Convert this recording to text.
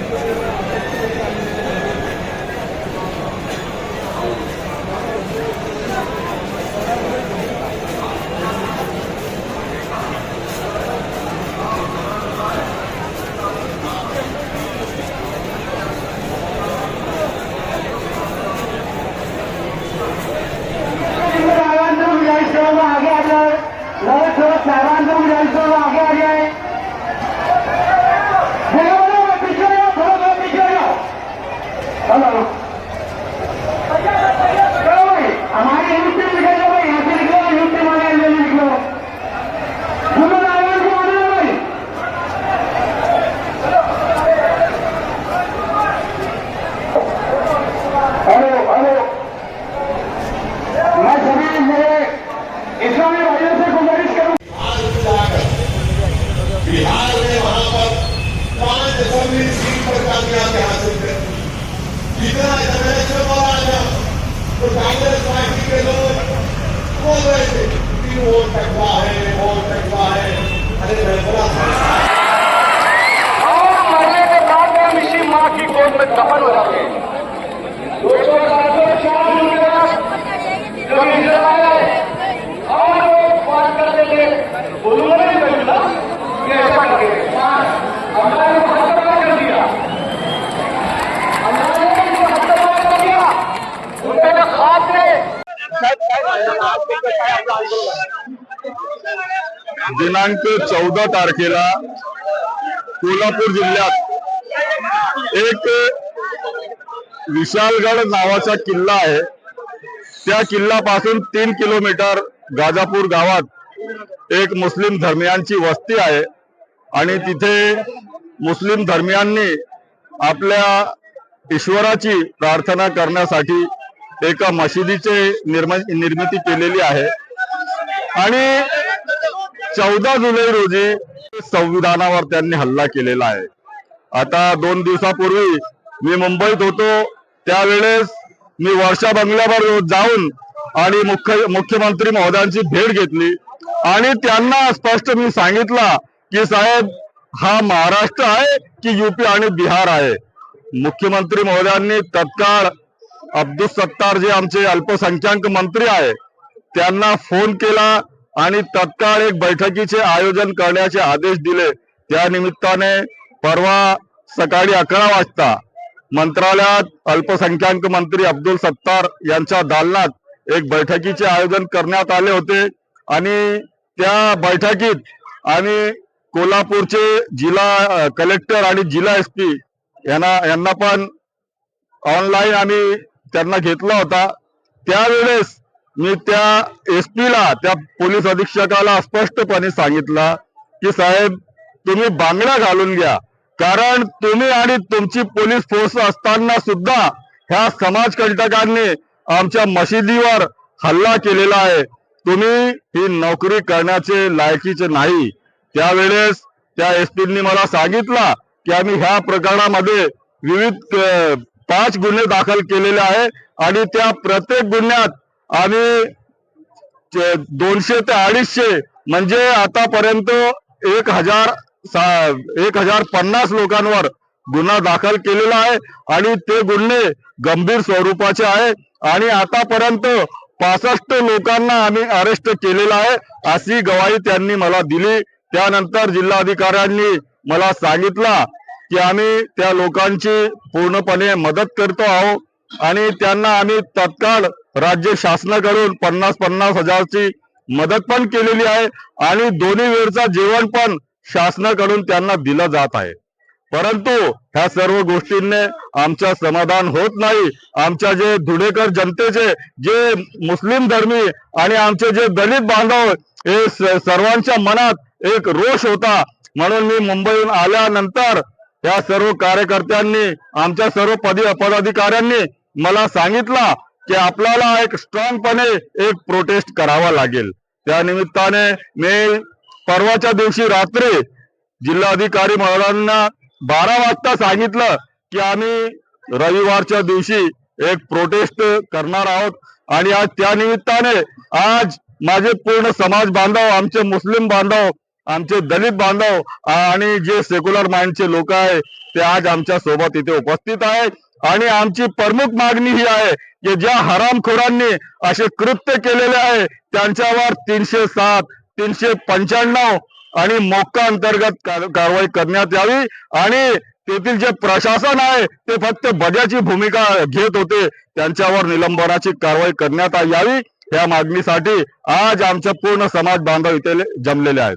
やった! कितना जनरेशन और आया तो कांग्रेस पार्टी के लोग बोल रहे थे कि वो टकवा है वो टकवा है अरे मैं बड़ा दिनांक चौदा तारखेला कोल्हापूर जिल्ह्यात एक विशालगड नावाचा किल्ला आहे. त्या किल्ल्यापासून तीन किलोमीटर गाजापूर गावात एक मुस्लिम धर्मियांची वस्ती आहे आणि तिथे मुस्लिम धर्मियांनी आपल्या ईश्वराची प्रार्थना करण्यासाठी एका मशिदीचे निर्मिती केलेली आहे. आणि चौदा जुलै रोजी संविधानावर त्यांनी हल्ला केलेला आहे. आता दोन दिवसापूर्वी मी मुंबईत होतो. त्यावेळेस मी वर्षा बंगल्यावर जाऊन आणि मुख्य मुख्यमंत्री महोदयांची भेट घेतली. आणि त्यांना स्पष्ट मी सांगितलं की साहेब हा महाराष्ट्र आहे की युपी आणि बिहार आहे? मुख्यमंत्री महोदयांनी तत्काळ अब्दुल सत्तार जे आमचे अल्पसंख्याक मंत्री आहे त्यांना फोन केला. आणि तत्काळ एक बैठकीचे आयोजन करण्याचे आदेश दिले. त्या निमित्ताने परवा सकाळी अकरा वाजता मंत्रालयात अल्पसंख्याक मंत्री अब्दुल सत्तार यांच्या दालनात एक बैठकीचे आयोजन करण्यात आले होते. आणि त्या बैठकीत आणि कोल्हापूरचे जिल्हा कलेक्टर आणि जिल्हा एस पी यांना यांना पण ऑनलाईन आम्ही त्यांना घेतला होता. त्यावेळेस मी त्या एस ला त्या पोलीस अधीक्षकाला स्पष्टपणे सांगितलं की साहेब तुम्ही बांगड्या घालून घ्या. कारण तुम्ही आणि तुमची पोलीस फोर्स असताना सुद्धा ह्या समाजकंटकांनी आमच्या मशिदीवर हल्ला केलेला आहे. तुम्ही ही नोकरी करण्याचे लायकीचे नाही. त्यावेळेस त्या एस मला सांगितलं की आम्ही ह्या प्रकरणामध्ये विविध पाच गुन्हे दाखल केलेले आहे आणि त्या प्रत्येक गुन्ह्यात आम्ही दोनशे ते अडीचशे म्हणजे आतापर्यंत एक हजार एक हजार पन्नास लोकांवर गुन्हा दाखल केलेला आहे आणि ते गुन्हे गंभीर स्वरूपाचे आहे. आणि आतापर्यंत पासष्ट लोकांना आम्ही अरेस्ट केलेलं आहे अशी गवाही त्यांनी मला दिली. त्यानंतर जिल्हाधिकाऱ्यांनी मला सांगितला की आम्ही त्या लोकांची पूर्णपणे मदत करतो आहोत आणि त्यांना आम्ही तत्काळ राज्य शासनाकडून पन्नास पन्नास हजारची मदत पण केलेली आहे आणि दोन्ही वेळचा जेवण पण शासनाकडून त्यांना दिलं जात आहे. परंतु ह्या सर्व गोष्टींनी आमच्या समाधान होत नाही. आमच्या जे धुडेकर जनतेचे जे मुस्लिम धर्मी आणि आमचे जे दलित बांधव हे सर्वांच्या मनात एक रोष होता. म्हणून मी मुंबईहून आल्यानंतर या सर्व कार्यकर्त्यांनी आमच्या सर्व पदी पदाधिकाऱ्यांनी मला सांगितलं की आपल्याला एक स्ट्रॉंगपणे एक प्रोटेस्ट करावा लागेल. त्या निमित्ताने मी परवाच्या दिवशी रात्री जिल्हाधिकारी महोदयांना बारा वाजता सांगितलं की आम्ही रविवारच्या दिवशी एक प्रोटेस्ट करणार आहोत. आणि आज त्या निमित्ताने आज माझे पूर्ण समाज बांधव आमचे मुस्लिम बांधव आमचे दलित बांधव आणि जे सेक्युलर माइंडचे लोक आहे ते आज आमच्यासोबत इथे उपस्थित आहेत. आणि आमची प्रमुख मागणी ही आहे की ज्या हरामखोरांनी असे कृत्य केलेले आहे त्यांच्यावर तीनशे सात तीनशे पंच्याण्णव आणि मोक्का अंतर्गत कारवाई करण्यात यावी. आणि तेथील जे प्रशासन आहे ते फक्त बजाची भूमिका घेत होते. त्यांच्यावर निलंबनाची कारवाई करण्यात यावी. या मागणीसाठी आज आमचे पूर्ण समाज बांधव इथे जमलेले आहेत.